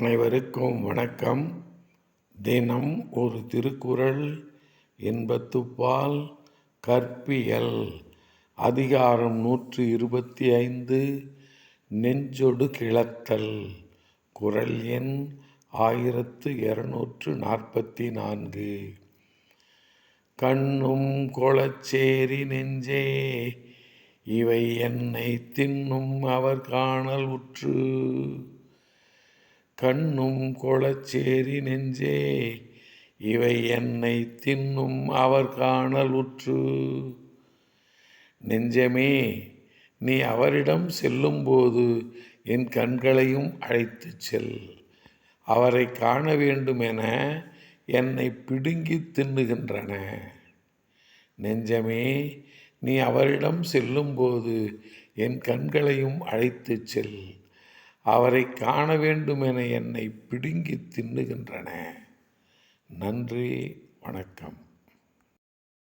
அனைவருக்கும் வணக்கம். தினம் ஒரு திருக்குறள் இன்பத்துப்பால் கற்பியல். அதிகாரம் நூற்று இருபத்தி ஐந்து நெஞ்சொடு கிளத்தல். குரல் எண் ஆயிரத்து இருநூற்று நாற்பத்தி நான்கு. கண்ணும் கொளச்சேரி நெஞ்சே இவை என்னை தின்னும் அவர் காணல் உற்று. கண்ணும் கொளச்சேரி நெஞ்சே இவை என்னை தின்னும் அவர் காணல் உற்று. நெஞ்சமே நீ அவரிடம் செல்லும்போது என் கண்களையும் அழைத்துச் செல். அவரை காண வேண்டுமென என்னை பிடுங்கி தின்னுகின்றன. நெஞ்சமே நீ அவரிடம் செல்லும்போது என் கண்களையும் அழைத்துச் செல். அவரை காண வேண்டுமென என்னை பிடுங்கி தின்னுகின்றன. நன்றி வணக்கம்.